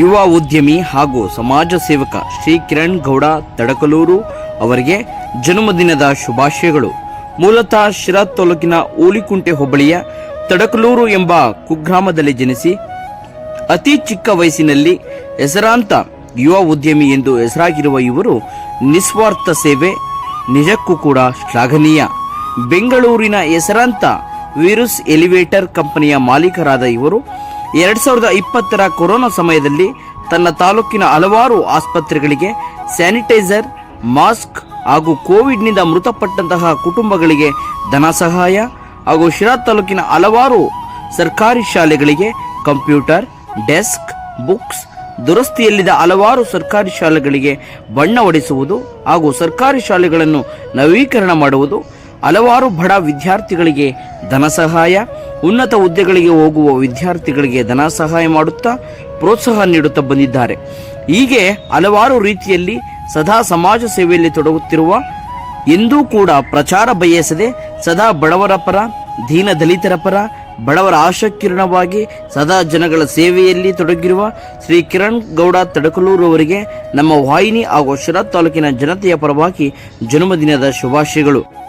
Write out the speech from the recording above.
ಯುವ ಉದ್ಯಮಿ ಹಾಗೂ ಸಮಾಜ ಸೇವಕ ಶ್ರೀ ಕಿರಣ್ ಗೌಡ ತಡಕಲೂರು ಅವರಿಗೆ ಜನ್ಮದಿನದ ಶುಭಾಶಯಗಳು. ಮೂಲತಃ ಶಿರಾ ತಾಲೂಕಿನ ಓಲಿಕುಂಟೆ ಹೋಬಳಿಯ ತಡಕಲೂರು ಎಂಬ ಕುಗ್ರಾಮದಲ್ಲಿ ಜನಿಸಿ ಅತಿ ಚಿಕ್ಕ ವಯಸ್ಸಿನಲ್ಲಿ ಹೆಸರಾಂತ ಯುವ ಉದ್ಯಮಿ ಎಂದು ಹೆಸರಾಗಿರುವ ಇವರು ನಿಸ್ವಾರ್ಥ ಸೇವೆ ನಿಜಕ್ಕೂ ಕೂಡ ಶ್ಲಾಘನೀಯ. ಬೆಂಗಳೂರಿನ ಹೆಸರಾಂತ ವಿರುಸ್ ಎಲಿವೇಟರ್ ಕಂಪನಿಯ ಮಾಲೀಕರಾದ ಇವರು ಎರಡ್ ಸಾವಿರದ ಇಪ್ಪತ್ತರ ಕೊರೋನಾ ಸಮಯದಲ್ಲಿ ತನ್ನ ತಾಲೂಕಿನ ಹಲವಾರು ಆಸ್ಪತ್ರೆಗಳಿಗೆ ಸ್ಯಾನಿಟೈಸರ್, ಮಾಸ್ಕ್ ಹಾಗೂ ಕೋವಿಡ್ನಿಂದ ಮೃತಪಟ್ಟಂತಹ ಕುಟುಂಬಗಳಿಗೆ ಧನ ಸಹಾಯ ಹಾಗೂ ಶಿರಾ ತಾಲೂಕಿನ ಹಲವಾರು ಸರ್ಕಾರಿ ಶಾಲೆಗಳಿಗೆ ಕಂಪ್ಯೂಟರ್, ಡೆಸ್ಕ್, ಬುಕ್ಸ್, ದುರಸ್ತಿಯಲ್ಲಿದ್ದ ಹಲವಾರು ಸರ್ಕಾರಿ ಶಾಲೆಗಳಿಗೆ ಬಣ್ಣ ಹೊಡೆಸುವುದು ಹಾಗೂ ಸರ್ಕಾರಿ ಶಾಲೆಗಳನ್ನು ನವೀಕರಣ ಮಾಡುವುದು, ಹಲವಾರು ಬಡ ವಿದ್ಯಾರ್ಥಿಗಳಿಗೆ ಧನ ಸಹಾಯ ಉನ್ನತ ಹುದ್ದೆಗಳಿಗೆ ಹೋಗುವ ವಿದ್ಯಾರ್ಥಿಗಳಿಗೆ ಧನ ಸಹಾಯ ಮಾಡುತ್ತಾ ಪ್ರೋತ್ಸಾಹ ನೀಡುತ್ತಾ ಬಂದಿದ್ದಾರೆ. ಹೀಗೆ ಹಲವಾರು ರೀತಿಯಲ್ಲಿ ಸದಾ ಸಮಾಜ ಸೇವೆಯಲ್ಲಿ ತೊಡಗುತ್ತಿರುವ ಎಂದೂ ಕೂಡ ಪ್ರಚಾರ ಬಯಸದೆ ಸದಾ ಬಡವರ ಪರ, ದೀನ ದಲಿತರ ಪರ, ಬಡವರ ಆಶಕಿರಣವಾಗಿ ಸದಾ ಜನಗಳ ಸೇವೆಯಲ್ಲಿ ತೊಡಗಿರುವ ಶ್ರೀ ಕಿರಣ್ ಗೌಡ ತಡಕಲೂರು ಅವರಿಗೆ ನಮ್ಮ ವಾಹಿನಿ ಹಾಗೂ ಶಿರಾ ತಾಲೂಕಿನ ಜನತೆಯ ಪರವಾಗಿ ಜನ್ಮದಿನದ ಶುಭಾಶಯಗಳು.